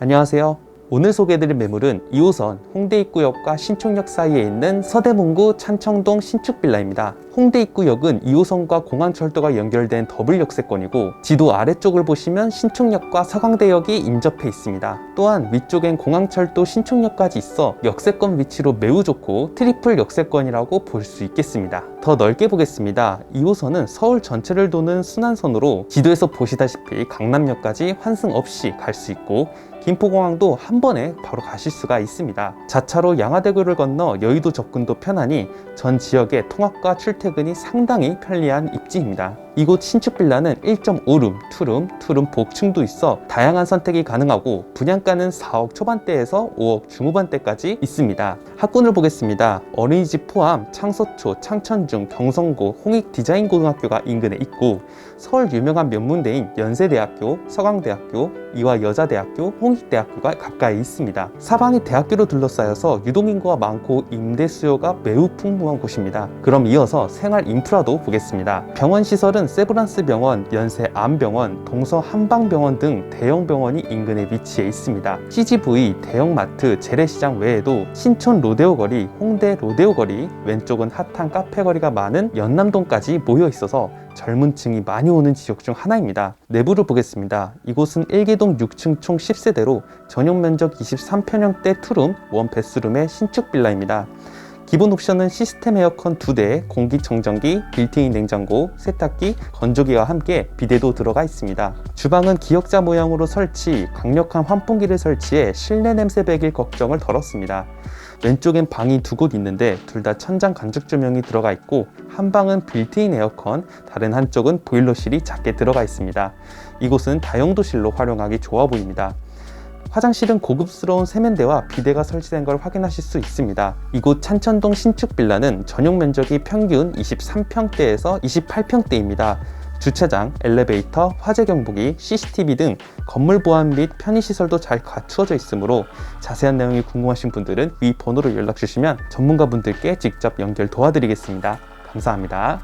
안녕하세요. 오늘 소개해드릴 매물은 2호선 홍대 입구역과 신촌역 사이에 있는 서대문구 찬청동 신축빌라입니다. 홍대 입구역은 2호선과 공항철도가 연결된 더블 역세권이고 지도 아래쪽을 보시면 신촌역과 서강대역이 인접해 있습니다. 또한 위쪽엔 공항철도 신촌역까지 있어 역세권 위치로 매우 좋고 트리플 역세권이라고 볼 수 있겠습니다. 더 넓게 보겠습니다. 2호선은 서울 전체를 도는 순환선으로 지도에서 보시다시피 강남역까지 환승 없이 갈 수 있고 김포공항도 한 번에 바로 가실 수가 있습니다. 자차로 양화대교를 건너 여의도 접근도 편하니 전 지역의 통학과 출퇴근이 상당히 편리한 입지입니다. 이곳 신축 빌라는 1.5룸, 투룸, 투룸 복층도 있어 다양한 선택이 가능하고 분양가는 4억 초반대에서 5억 중후반대까지 있습니다. 학군을 보겠습니다. 어린이집 포함 창서초, 창천중, 경성고, 홍익 디자인고등학교가 인근에 있고 서울 유명한 명문대인 연세대학교, 서강대학교, 이화여자대학교, 홍익대학교가 가까이 있습니다. 사방이 대학교로 둘러싸여서 유동인구가 많고 임대 수요가 매우 풍부한 곳입니다. 그럼 이어서 생활 인프라도 보겠습니다. 병원 시설은 세브란스 병원, 연세 암병원, 동서 한방병원 등 대형 병원이 인근에 위치해 있습니다. CGV, 대형마트, 재래시장 외에도 신촌 로데오 거리, 홍대 로데오 거리, 왼쪽은 핫한 카페 거리가 많은 연남동까지 모여 있어서 젊은 층이 많이 오는 지역 중 하나입니다. 내부를 보겠습니다. 이곳은 1개동 6층 총 10세대로 전용 면적 23평형대 투룸, 원 베스룸의 신축 빌라입니다. 기본 옵션은 시스템 에어컨 2대, 공기청정기, 빌트인 냉장고, 세탁기, 건조기와 함께 비데도 들어가 있습니다. 주방은 기역자 모양으로 설치, 강력한 환풍기를 설치해 실내 냄새 배길 걱정을 덜었습니다. 왼쪽엔 방이 두 곳 있는데 둘 다 천장 간접 조명이 들어가 있고 한 방은 빌트인 에어컨, 다른 한쪽은 보일러실이 작게 들어가 있습니다. 이곳은 다용도실로 활용하기 좋아 보입니다. 화장실은 고급스러운 세면대와 비데가 설치된 걸 확인하실 수 있습니다. 이곳 찬천동 신축 빌라는 전용 면적이 평균 23평대에서 28평대입니다. 주차장, 엘리베이터, 화재 경보기, CCTV 등 건물 보안 및 편의 시설도 잘 갖추어져 있으므로 자세한 내용이 궁금하신 분들은 위 번호로 연락 주시면 전문가분들께 직접 연결 도와드리겠습니다. 감사합니다.